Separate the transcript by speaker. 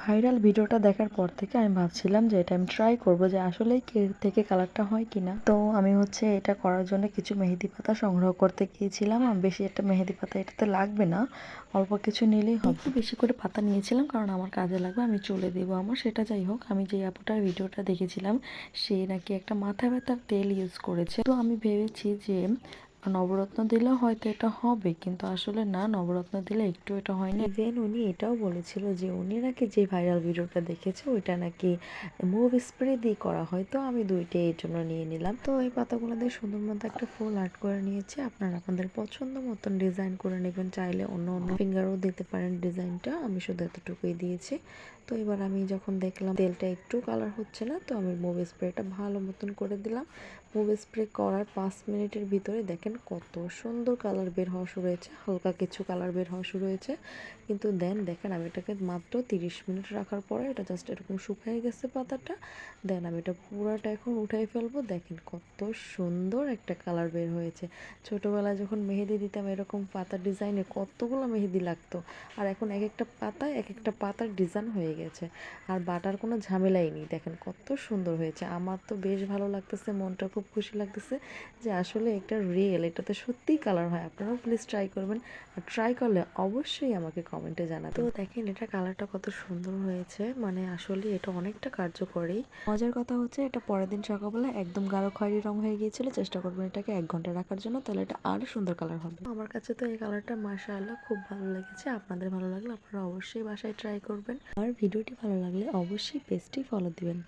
Speaker 1: Viral ভিডিওটা দেখার পর থেকে আমি ভাবছিলাম যে এটা আমি ট্রাই করব যে আসলেই কে থেকে কালারটা হয় কিনা। তো আমি হচ্ছে এটা করার জন্য কিছু মেহেদি পাতা সংগ্রহ করতে গিয়েছিলাম। আর বেশি একটা মেহেদি পাতা এটাতে লাগবে না। অল্প কিছু নিলেই হবে। একটু বেশি করে পাতা নিয়েছিলাম কারণ আমার কাজে লাগবে, আমি চলে দেবো আমার। সেটা যাই হোক, আমি যে আপুটার ভিডিওটা দেখেছিলাম, সে নাকি একটা মাথা ব্যথার তেল ইউজ করেছে। তো আমি ভেবেছি যে নবরত্ন দিলেও হয়তো এটা হবে, কিন্তু আসলে না, নবরত্ন দিলে একটু এটা হয়নি। ইভেন উনি এটাও বলেছিল যে উনি নাকি যে ভাইরাল ভিডিওটা দেখেছে, ওইটা নাকি মুভ স্প্রে দিয়ে করা হয়, তো আমি দুইটাই এর জন্য নিয়ে নিলাম। তো এই পাতাগুলো দিয়ে সুন্দর মতো একটা ফুল আর্ট করে নিয়েছি। আপনারা আপনাদের পছন্দ মতন ডিজাইন করে নেবেন, চাইলে অন্য অন্য ফিঙ্গারও দিতে পারেন ডিজাইনটা আমি শুধু এতটুকুই দিয়েছি। তো এবার আমি যখন দেখলাম তেলটা একটু কালার হচ্ছে না, তো আমি মুভ স্প্রেটা ভালো মতন করে দিলাম। মুভ স্প্রে করার পাঁচ মিনিটের ভিতরে দেখেন কত সুন্দর কালার বের হওয়া শুরু হয়েছে, হালকা কিছু কালার বের হওয়া শুরু হয়েছে। কিন্তু দেন দেখেন আমি এটাকে মাত্র তিরিশ মিনিট রাখার পরে এটা জাস্ট এরকম শুকিয়ে গেছে পাতাটা। দেন আমি এটা পুরাটা এখন উঠাই ফেলব। দেখেন কত সুন্দর একটা কালার বের হয়েছে। ছোটোবেলায় যখন মেহেদি দিতাম এরকম পাতার ডিজাইনে কতগুলো মেহেদি লাগতো। আর এখন এক একটা পাতায় এক একটা পাতার ডিজাইন হয়ে গেছে। আর বাটার কোনো ঝামেলাই নেই। দেখেন কত সুন্দর হয়েছে। আমার তো বেশ ভালো লাগতেছে, মনটা খুব খুশি লাগতেছে যে আসলে একটা রিয়েল এটাতে সত্যিই কালার হয়। আপনারাও প্লিজ ট্রাই করবেন। আর ট্রাই করলে অবশ্যই আমাকে কমেন্টে জানাবেন। তো দেখেন, এটা কালারটা কত সুন্দর হয়েছে। মানে আসলে এটা অনেকটা কার্যকরী। মজার কথা হচ্ছে, এটা পরের দিন সকালবেলা একদম গাঢ় খয়েরি রং হয়ে গিয়েছিল। চেষ্টা করবেন এটাকে এক ঘণ্টা রাখার জন্য, তাহলে এটা আরও সুন্দর কালার হবে। আমার কাছে তো এই কালারটা মাশাআল্লাহ খুব ভালো লেগেছে। আপনাদের ভালো লাগলে আপনারা অবশ্যই বাসায় ট্রাই করবেন। আর ভিডিওটি ভালো লাগলে অবশ্যই পেজটি ফলো দিবেন।